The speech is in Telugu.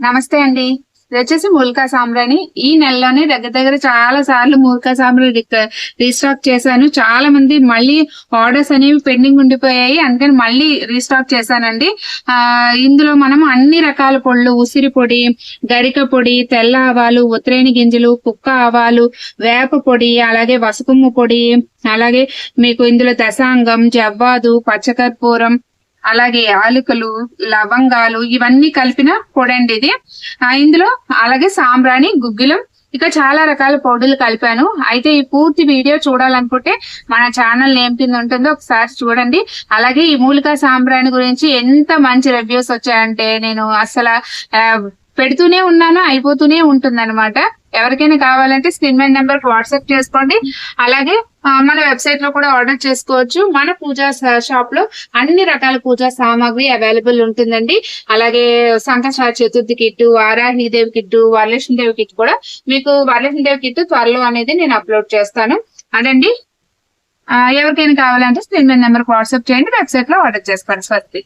నమస్తే అండి. ఇది వచ్చేసి మూలికా సాంబ్రాణి. ఈ నెలలోనే దగ్గర దగ్గర చాలా సార్లు మూలికా సాంబ్రాణి రీస్టాక్ చేశాను. చాలా మంది మళ్ళీ ఆర్డర్స్ అనేవి పెండింగ్ ఉండిపోయాయి. అందుకని మళ్ళీ రీస్టాక్ చేశానండి. ఆ ఇందులో మనం అన్ని రకాల పొడులు ఉసిరి పొడి గరిక పొడి తెల్ల ఆవాలు ఉత్తరేణి గింజలు కుక్క ఆవాలు వేప పొడి అలాగే వసకుమ్మ పొడి అలాగే మీకు ఇందులో దశాంగం జవ్వాదు పచ్చకర్పూరం అలాగే ఆలుకలు లవంగాలు ఇవన్నీ కలిపిన పొడండి ఇది. ఇందులో అలాగే సాంబ్రాణి గుగ్గిలం ఇక చాలా రకాల పౌడర్లు కలిపాను. అయితే ఈ పూర్తి వీడియో చూడాలనుకుంటే మన ఛానల్ నేమ్ కింద ఉంటుందో ఒకసారి చూడండి. అలాగే ఈ మూలికా సాంబ్రాణి గురించి ఎంత మంచి రివ్యూస్ వచ్చాయంటే నేను అసలు పెడుతూనే ఉన్నాను అయిపోతూనే ఉంటుంది ఎవరికైనా కావాలంటే స్క్రీన్ మీద నెంబర్ వాట్సాప్ చేసుకోండి. అలాగే మన వెబ్సైట్లో కూడా ఆర్డర్ చేసుకోవచ్చు. మన పూజా షాప్లో అన్ని రకాల పూజా సామాగ్రి అవైలబుల్ ఉంటుందండి. అలాగే Sankashtara Chaturthi kit Varahi Devi kit Varalakshmi Devi kit కూడా మీకు వరలక్ష్మి దేవి కిట్ త్వరలో అనేది నేను అప్లోడ్ చేస్తాను. అదండి. ఎవరికైనా కావాలంటే స్క్రీన్ మీద నెంబర్ వాట్సాప్ చేయండి. వెబ్సైట్లో ఆర్డర్ చేసుకోండి స్వస్తి